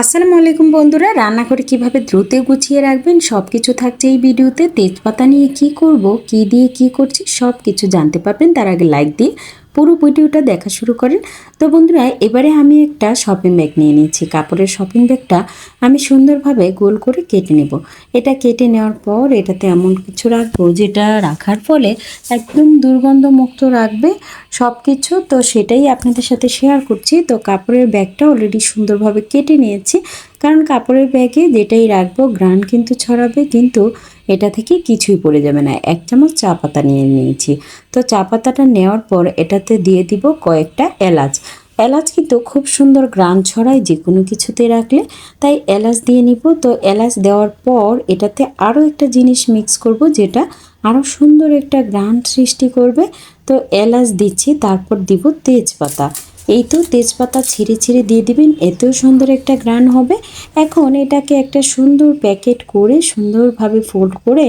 আসসালামু আলাইকুম বন্ধুরা রান্না করে কীভাবে দ্রুত গুছিয়ে রাখবেন সব কিছু থাকছে এই ভিডিওতে। তেজপাতা নিয়ে কি করব, কি দিয়ে কি করছি সব কিছু জানতে পারবেন, তার আগে লাইক দিয়ে। পুরো ভিডিওটা দেখা শুরু করেন। তো বন্ধুরা, এবারে আমি একটা শপিং ব্যাগ নিয়ে নিয়েছি। কাপড়ের শপিং ব্যাগটা আমি সুন্দরভাবে গোল করে কেটে নেব। এটা কেটে নেওয়ার পর এটাতে এমন কিছু রাখব যেটা রাখার ফলে একদম দুর্গন্ধ মুক্ত রাখবে সব কিছু তো সেটাই আপনাদের সাথে শেয়ার করছি। তো কাপড়ের ব্যাগটা অলরেডি সুন্দরভাবে কেটে নিয়েছি। কারণ কাপড়ের ব্যাগে যেটাই রাখব গ্রান কিন্তু ছড়াবে। কিন্তু এটা থেকে কিছুই পড়ে যাবে না। এক চামচ চা পাতা নিয়ে নিয়েছি। তো চা পাতাটা নেওয়ার পর এটাতে দিয়ে দিব কয়েকটা এলাচ। এলাচ কিন্তু খুব সুন্দর গ্রান ছড়ায় যে কোনো কিছুতে রাখলে। তাই এলাচ দিয়ে নিব। তো এলাচ দেওয়ার পর এটাতে আরও একটা জিনিস মিক্স করব, যেটা আরও সুন্দর একটা গ্রান সৃষ্টি করবে। তো এলাচ দিচ্ছি, তারপর দিব তেজপাতা। এই তো তেজপাতা ছিঁড়ে ছিঁড়ে দিয়ে দিবেন, এতেও সুন্দর একটা গ্রান হবে। এখন এটাকে একটা সুন্দর প্যাকেট করে সুন্দরভাবে ফোল্ড করে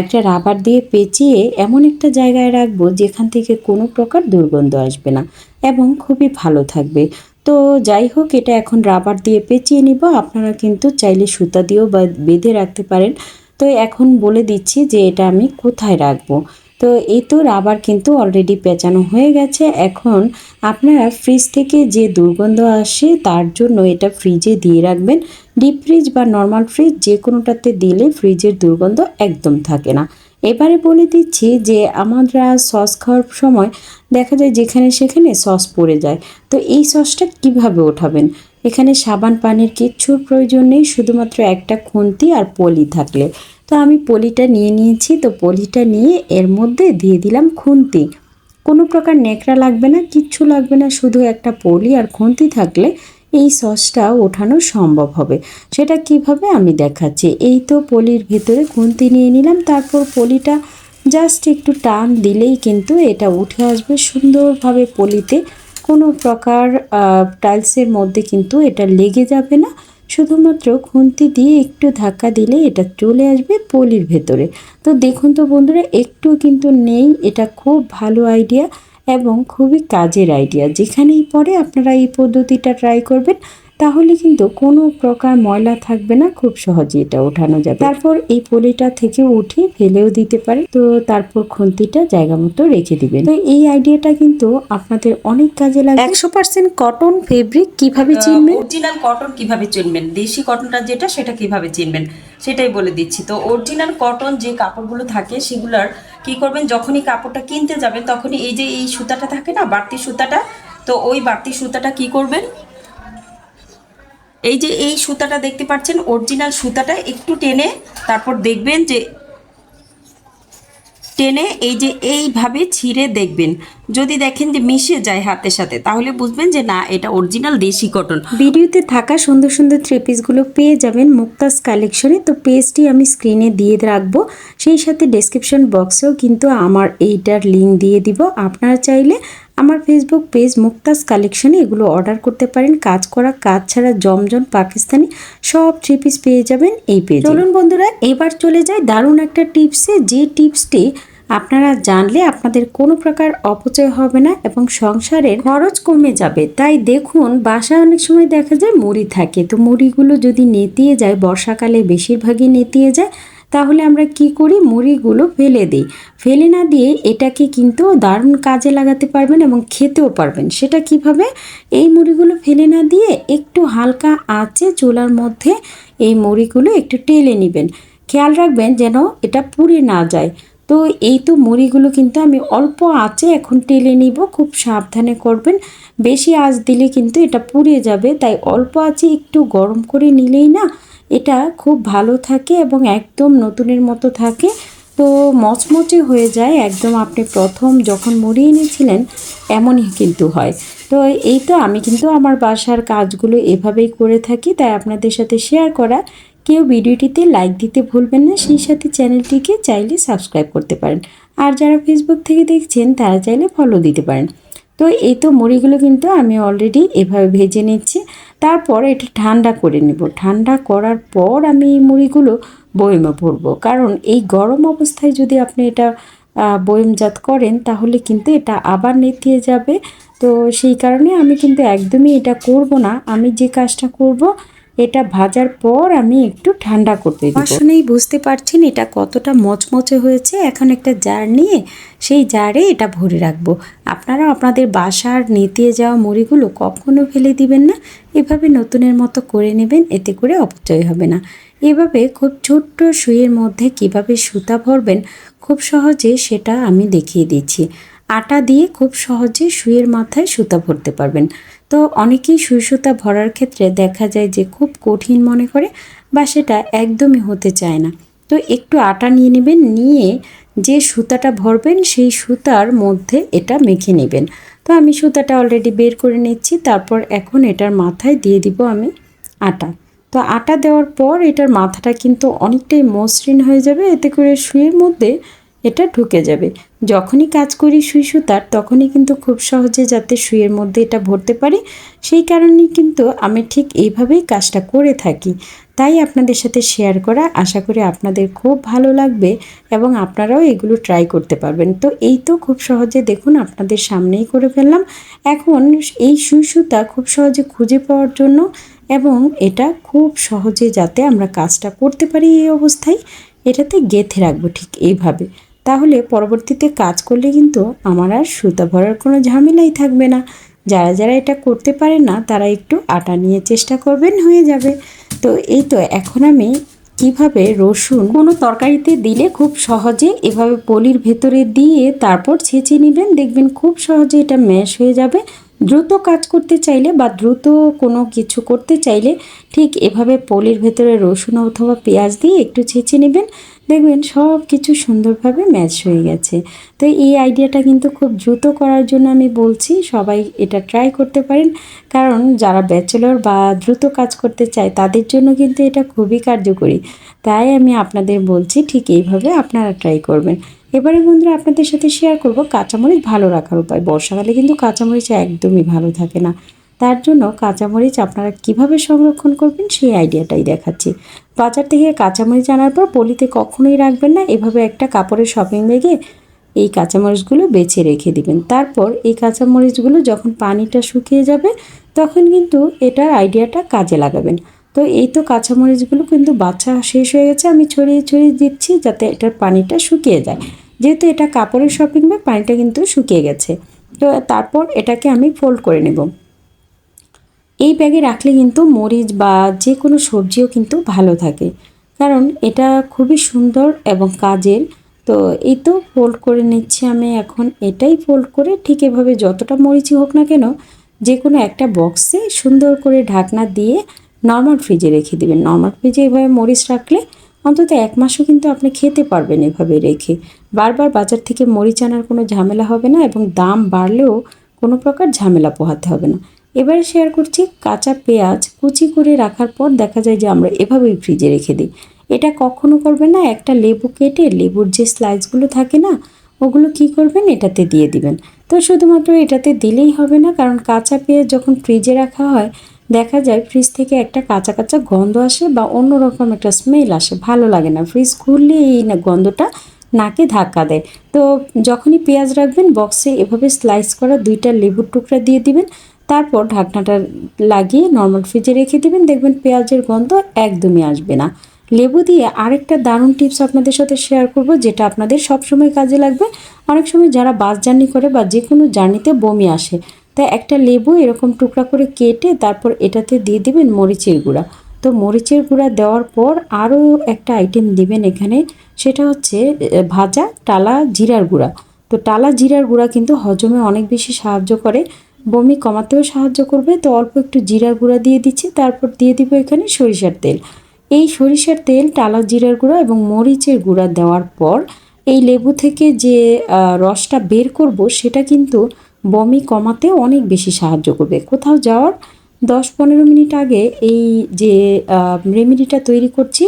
একটা রাবার দিয়ে পেঁচিয়ে এমন একটা জায়গায় রাখব যেখান থেকে কোনো প্রকার দুর্গন্ধ আসবে না এবং খুবই ভালো থাকবে। তো যাই হোক, এটা এখন রাবার দিয়ে পেঁচিয়ে নিব। আপনারা কিন্তু চাইলে সুতা দিয়েও বেঁধে রাখতে পারেন। তো এখন বলে দিচ্ছি যে এটা আমি কোথায় রাখব। তো এই তো রাবার কিন্তু অলরেডি পেঁচানো হয়ে গেছে। এখন আপনারা ফ্রিজ থেকে যে দুর্গন্ধ আসে তার জন্য এটা ফ্রিজে দিয়ে রাখবেন। ডিপ ফ্রিজ বা নর্মাল ফ্রিজ যে কোনোটাতে দিলে ফ্রিজের দুর্গন্ধ একদম থাকে না। এবারে বলে দিচ্ছি যে আমরা সস খাওয়ার সময় দেখা যায় যেখানে সেখানে সস পড়ে যায়। তো এই সসটা কীভাবে ওঠাবেন? এখানে সাবান, পানির কিচ্ছুর প্রয়োজন নেই, শুধুমাত্র একটা খুন্তি আর পলি থাকলে। তো আমি পলিটা নিয়ে নিয়েছি, তো পলিটা নিয়ে এর মধ্যে দিয়ে দিলাম খুন্তি। কোনো প্রকার নেকড়া লাগবে না, কিচ্ছু লাগবে না, শুধু একটা পলি আর খুন্তি থাকলে এই সসটা ওঠানো সম্ভব হবে। সেটা কীভাবে আমি দেখাচ্ছি? এই তো পলির ভেতরে খুন্তি নিয়ে নিলাম, তারপর পলিটা জাস্ট একটু টান দিলেই কিন্তু এটা উঠে আসবে সুন্দরভাবে পলিতে। কোনো প্রকার টাইলসের মধ্যে কিন্তু এটা লেগে যাবে না। শুধুমাত্র খুন্তি দিয়ে একটু ধাক্কা দিলে এটা চলে আসবে পলির ভেতরে। তো দেখুন তো বন্ধুরা, একটু কিন্তু নেই, এটা খুব ভালো আইডিয়া এবং খুবই কাজের আইডিয়া যেখানেই পরে আপনারা এই পদ্ধতিটা ট্রাই করবেন তাহলে কিন্তু কোনো প্রকার ময়লা থাকবে না খুব সহজে এটা ওঠানো যাবে। তারপর এই পলিটা থেকে উঠে ফেলেও দিতে পারে। তো তারপর খুন্তিটা জায়গা মতো রেখে দিবেন। তো এই আইডিয়াটা কিন্তু আপনাদের অনেক কাজে লাগে একশো পার্সেন্ট কটন ফেব্রিক কীভাবে চিনবেন? অরিজিনাল কটন কীভাবে চিনবেন? দেশি কটনটা যেটা সেটা কীভাবে চিনবেন? সেটাই বলে দিচ্ছি। তো অরিজিনাল কটন যে কাপড়গুলো থাকে সেগুলার কি করবেন? যখনই কাপড়টা কিনতে যাবেন, তখনই এই যে এই সুতাটা থাকে না, বাড়তি সুতাটা, তো ওই বাড়তি সুতাটা কি করবেন? এই যে এই সুতাটা দেখতে পাচ্ছেন অরিজিনাল সুতাটা একটু টেনে তারপর দেখবেন যে টেনে এই যে এইভাবে ছিঁড়ে দেখবেন। যদি দেখেন যে মিশে যায় হাতের সাথে, তাহলে বুঝবেন যে না, এটা অরিজিনাল দেশি কটন ভিডিওতে থাকা সুন্দর সুন্দর থ্রি পিসগুলো পেয়ে যাবেন মুক্তাস কালেকশনে তো পেজটি আমি স্ক্রিনে দিয়ে রাখব। সেই সাথে ডেসক্রিপশন বক্সেও কিন্তু আমার এইটার লিঙ্ক দিয়ে দিব। আপনারা চাইলে আমার ফেসবুক পেজ মুক্তাস কালেকশনে এগুলো অর্ডার করতে পারেন। কাজ করা, কাজ ছাড়া জমজম পাকিস্তানি সব থ্রি পিস পেয়ে যাবেন এই পেজ চলুন বন্ধুরা, এবার চলে যায় দারুণ একটা টিপসে যে টিপসটি আপনারা জানলে আপনাদের কোনো প্রকার অপচয় হবে না এবং সংসারের খরচ কমে যাবে। তাই দেখুন, বাসায় অনেক সময় দেখা যায় মুড়ি থাকে। তো মুড়িগুলো যদি নেতিয়ে যায়, বর্ষাকালে বেশিরভাগই নেতিয়ে যায়। তাহলে আমরা কি করি? মুড়িগুলো ফেলে দিই। ফেলে না দিয়ে এটাকে কিন্তু দারুণ কাজে লাগাতে পারবেন এবং খেতেও পারবেন। সেটা কীভাবে? এই মুড়িগুলো ফেলে না দিয়ে একটু হালকা আঁচে চুলার মধ্যে এই মুড়িগুলো একটু টেলে নেবেন। খেয়াল রাখবেন যেন এটা পুড়ে না যায়। তো এই তো মুড়িগুলো কিন্তু আমি অল্প আঁচে এখন টেলে নিব, খুব সাবধানে করবেন। বেশি আঁচ দিলে কিন্তু এটা পুড়ে যাবে, তাই অল্প আঁচে একটু গরম করে নিলেই না এটা খুব ভালো থাকে এবং একদম নতুনের মতো থাকে। তো মচমচে হয়ে যায় একদম আপনি প্রথম যখন মুড়ি এনেছিলেন এমনই কিন্তু হয়। তো এই তো আমি কিন্তু আমার বাসার কাজগুলো এভাবেই করে থাকি, তাই আপনাদের সাথে শেয়ার করা। কেউ ভিডিওটিতে লাইক দিতে ভুলবেন না, সেই সাথে চ্যানেলটিকে চাইলে সাবস্ক্রাইব করতে পারেন। আর যারা ফেসবুক থেকে দেখছেন, তারা চাইলে ফলো দিতে পারেন। তো এই তো মুড়িগুলো কিন্তু আমি অলরেডি এভাবে ভেজে নিচ্ছি। তারপর এটা ঠান্ডা করে নেব। ঠান্ডা করার পর আমি এই মুড়িগুলো বয়মে ভরবো। কারণ এই গরম অবস্থায় যদি আপনি এটা বয়মজাত করেন, তাহলে কিন্তু এটা আবার নেতিয়ে যাবে। তো সেই কারণে আমি কিন্তু একদমই এটা করব না। আমি যে কাজটা করব এটা ভাজার পর আমি একটু ঠান্ডা করতে দিব। শুনেই বুঝতে পারছেন এটা কতটা মচমচে হয়েছে। এখন একটা জার নিয়ে সেই জারে এটা ভরে রাখব। আপনারা আপনাদের বাসার নেতিয়ে যাওয়া মুড়িগুলো কখনো ফেলে দিবেন না। এভাবে নতুনের মতো করে নেবেন, এতে করে অপচয় হবে না। এভাবে খুব ছোট্ট সুইয়ের মধ্যে কীভাবে সুতা ভরবেন, খুব সহজে সেটা আমি দেখিয়ে দিচ্ছি। আটা দিয়ে খুব সহজে শুয়ের মাথায় সুতা ভরতে পারবেন। তো অনেকেই সুই সুতা ভরার ক্ষেত্রে দেখা যায় যে খুব কঠিন মনে করে বা সেটা একদমই হতে চায় না। তো একটু আটা নিয়ে নেবেন, নিয়ে যে সুতাটা ভরবেন সেই সুতার মধ্যে এটা মেখে নেবেন। তো আমি সুতাটা অলরেডি বের করে নিচ্ছি, তারপর এখন এটার মাথায় দিয়ে দিব আমি আটা। তো আটা দেওয়ার পর এটার মাথাটা কিন্তু অনেকটাই মসৃণ হয়ে যাবে, এতে করে সুইয়ের মধ্যে এটা ঢুকে যাবে। যখনই কাজ করি সুই সুতার তখনই কিন্তু খুব সহজে যাতে সুইয়ের মধ্যে এটা ভরতে পারি। সেই কারণেই কিন্তু আমি ঠিক এইভাবেই কাজটা করে থাকি। তাই আপনাদের সাথে শেয়ার করা আশা করি আপনাদের খুব ভালো লাগবে এবং আপনারাও এগুলো ট্রাই করতে পারবেন। তো এই তো খুব সহজে দেখুন আপনাদের সামনেই করে ফেললাম। এখন এই সুই সুতা খুব সহজে খুঁজে পাওয়ার জন্য এবং এটা খুব সহজে যাতে আমরা কাজটা করতে পারি এই অবস্থায়, এটাতে গেঁথে রাখব ঠিক এইভাবে। তাহলে পরবর্তীতে কাজ করলে কিন্তু আমার আর সুতা ভরার কোনো ঝামেলাই থাকবে না। যারা যারা এটা করতে পারে না, তারা একটু আটা নিয়ে চেষ্টা করবেন, হয়ে যাবে। তো এই তো এখন আমি কীভাবে রসুন কোনো তরকারিতে দিলে খুব সহজে এভাবে পলির ভেতরে দিয়ে তারপর ছেঁচে নেবেন, দেখবেন খুব সহজে এটা ম্যাশ হয়ে যাবে। দ্রুত কাজ করতে চাইলে বা দ্রুত কোনো কিছু করতে চাইলে ঠিক এভাবে পলির ভেতরে রসুন অথবা পেঁয়াজ দিয়ে একটু ছেঁচে নেবেন। দেখবেন সব কিছু সুন্দরভাবে ম্যাচ হয়ে গেছে। তো এই আইডিয়াটা কিন্তু খুব দ্রুত করার জন্য আমি বলছি, সবাই এটা ট্রাই করতে পারেন। কারণ যারা ব্যাচেলর বা দ্রুত কাজ করতে চায়, তাদের জন্য কিন্তু এটা খুবই কার্যকরী। তাই আমি আপনাদের বলছি, ঠিক এইভাবে আপনারা ট্রাই করবেন। এবারে বন্ধুরা আপনাদের সাথে শেয়ার করব কাঁচামরিচ ভালো রাখার উপায়। বর্ষাকালে কিন্তু কাঁচামরিচ একদমই ভালো থাকে না। তার জন্য কাঁচামরিচ আপনারা কীভাবে সংরক্ষণ করবেন সেই আইডিয়াটাই দেখাচ্ছি। বাজার থেকে কাঁচামরিচ আনার পর পলিতে কখনোই রাখবেন না, এভাবে একটা কাপড়ের শপিং ব্যাগে এই কাঁচামরিচগুলো বেছে রেখে দিবেন। তারপর এই কাঁচামরিচগুলো যখন পানিটা শুকিয়ে যাবে, তখন কিন্তু এটার আইডিয়াটা কাজে লাগাবেন। তো এই তো কাঁচামরিচগুলো কিন্তু বাচ্চা শেষ হয়ে গেছে, আমি ছড়িয়ে ছড়িয়ে দিচ্ছি যাতে এটার পানিটা শুকিয়ে যায়। যেহেতু এটা কাপড়ের শপিং ব্যাগ পানিটা কিন্তু শুকিয়ে গেছে। তো তারপর এটাকে আমি ফোল্ড করে নেব। এই ব্যাগে রাখলে কিন্তু মরিচ বা যে কোনো সবজিও কিন্তু ভালো থাকে। কারণ এটা খুবই সুন্দর এবং কাজের। তো এই তো ফোল্ড করে নিচ্ছি আমি এখন। এটাই ফোল্ড করে ঠিক এভাবে যতটা মরিচই হোক না কেন যে কোনো একটা বক্সে সুন্দর করে ঢাকনা দিয়ে নর্মাল ফ্রিজে রেখে দেবেন। নর্মাল ফ্রিজে এভাবে মরিচ রাখলে অন্তত এক মাসও কিন্তু আপনি খেতে পারবেন এভাবে রেখে। বারবার বাজার থেকে মরিচ আনার কোনো ঝামেলা হবে না এবং দাম বাড়লেও কোনো প্রকার ঝামেলা পোহাতে হবে না। এবারে শেয়ার করছি কাঁচা পেঁয়াজ কুচি করে রাখার পর দেখা যায় যে আমরা এভাবেই ফ্রিজে রেখে দিই। এটা কখনো করবেন না, একটা লেবু কেটে লেবুর যে স্লাইসগুলো থাকে না, ওগুলো কি করবেন? এটাতে দিয়ে দিবেন। তো শুধুমাত্র এটাতে দিলেই হবে না, কারণ কাঁচা পেঁয়াজ যখন ফ্রিজে রাখা হয় দেখা যায় ফ্রিজ থেকে একটা কাঁচা কাঁচা গন্ধ আসে বা অন্যরকম একটা স্মেল আসে, ভালো লাগে না। ফ্রিজ খুললে এই গন্ধটা নাকে ধাক্কা দেয়। তো যখনই পেঁয়াজ রাখবেন বক্সে এভাবে স্লাইস করা দুইটা লেবুর টুকরা দিয়ে দিবেন। তারপর ঢাকনাটা লাগিয়ে নর্মাল ফ্রিজে রেখে দিবেন। দেখবেন পেঁয়াজের গন্ধ একদমই আসবে না। লেবু দিয়ে আরেকটা দারুণ টিপস আপনাদের সাথে শেয়ার করব, যেটা আপনাদের সবসময় কাজে লাগবে। অনেক সময় যারা বাস জার্নি করে বা যে কোনো জার্নিতে বমি আসে তাই একটা লেবু এরকম টুকরা করে কেটে তারপর এটাতে দিয়ে দিবেন মরিচের গুঁড়া। তো মরিচের গুঁড়া দেওয়ার পর আরও একটা আইটেম দিবেন এখানে, সেটা হচ্ছে ভাজা টালা জিরার গুঁড়া। তো টালা জিরার গুঁড়া কিন্তু হজমে অনেক বেশি সাহায্য করে, বমি কমাতেও সাহায্য করবে। তো অল্প একটু জিরার গুঁড়া দিয়ে দিচ্ছি, তারপর দিয়ে দিব এখানে সরিষার তেল। এই সরিষার তেল, টালা জিরার গুঁড়া এবং মরিচের গুঁড়া দেওয়ার পর, এই লেবু থেকে যে রসটা বের করব, সেটা কিন্তু বমি কমাতে অনেক বেশি সাহায্য করবে। কোথাও যাওয়ার দশ পনেরো মিনিট আগে এই যে রেমেডিটা তৈরি করছি,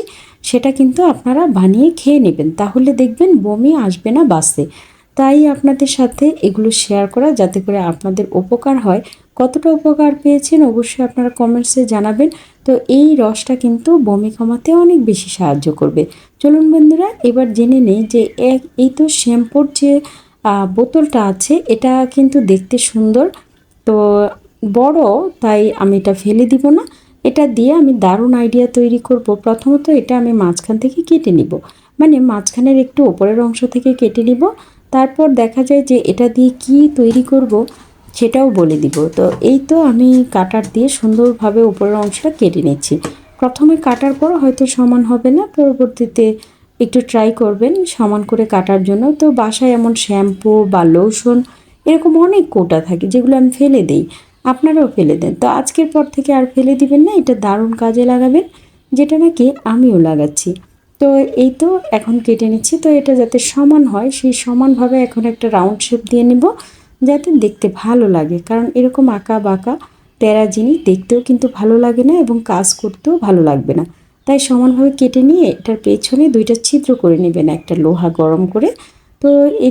সেটা কিন্তু আপনারা বানিয়ে খেয়ে নেবেন। তাহলে দেখবেন বমি আসবে না বাসে তাই আপনাদের সাথে এগুলো শেয়ার করা যাতে করে আপনাদের উপকার হয়। কতটা উপকার পেয়েছেন অবশ্যই আপনারা কমেন্টসে জানাবেন। তো এই রসটা কিন্তু বমি কমাতে অনেক বেশি সাহায্য করবে। চলুন বন্ধুরা, এবার জেনে নেই যে এক, এই তো শ্যাম্পুর যে বোতলটা আছে, এটা কিন্তু দেখতে সুন্দর। তো বড়, তাই আমি এটা ফেলে দিব না। এটা দিয়ে আমি দারুণ আইডিয়া তৈরি করব। প্রথমত এটা আমি মাঝখান থেকে কেটে নিব। মানে মাঝখানের একটু ওপরের অংশ থেকে কেটে নিব। তারপর দেখা যায় যে এটা দিয়ে কি তৈরি করব সেটাও বলে দিব। তো এই তো আমি কাটার দিয়ে সুন্দরভাবে উপরের অংশটা কেটে নিচ্ছি। প্রথমে কাটার পর হয়তো সমান হবে না, পরবর্তীতে একটু ট্রাই করবেন সমান করে কাটার জন্য। তো বাসায় এমন শ্যাম্পু বা লোশন এরকম অনেক কোটা থাকে যেগুলো আমি ফেলে দিই। আপনারাও ফেলে দেন। তো আজকের পর থেকে আর ফেলে দিবেন না, এটা দারুণ কাজে লাগাবেন, যেটা নাকি আমিও লাগাচ্ছি। তো এই তো এখন কেটে নিচ্ছি। তো এটা যাতে সমান হয়, সেই সমানভাবে এখন একটা রাউন্ড শেপ দিয়ে নেব, যাতে দেখতে ভালো লাগে। কারণ এরকম আঁকা বাঁকা তেরা জিনিস দেখতেও কিন্তু ভালো লাগে না এবং কাজ করতেও ভালো লাগবে না। তাই সমানভাবে কেটে নিয়ে এটার পেছনে দুইটা ছিদ্র করে নেবেন, একটা লোহা গরম করে। তো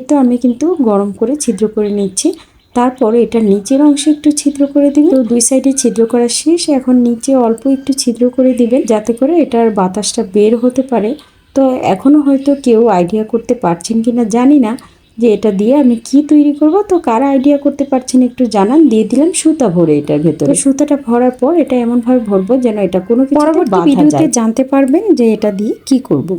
তো আমি কিন্তু গরম করে ছিদ্র করে নিচ্ছি। তারপরে এটা নিচের অংশে একটু ছিদ্র করে দিবেন। তো দুই সাইডে ছিদ্র করা শেষ। এখন নিচে অল্প একটু ছিদ্র করে দিবেন, যাতে করে এটার বাতাসটা বের হতে পারে। তো এখনও হয়তো কেউ আইডিয়া করতে পারছেন কিনা জানি না। যে এটা দিয়ে আমি কি তৈরি করব? তো কারা আইডিয়া করতে পারছেন একটু জানান। দিয়ে দিলাম সুতা ভরে এটার ভেতরে। সুতাটা ভরার পর এটা এমন ভাবে ভরবো যেন এটা কোনো পরবর্তী ভিডিওতে জানতে পারবেন যে এটা দিয়ে কি করব।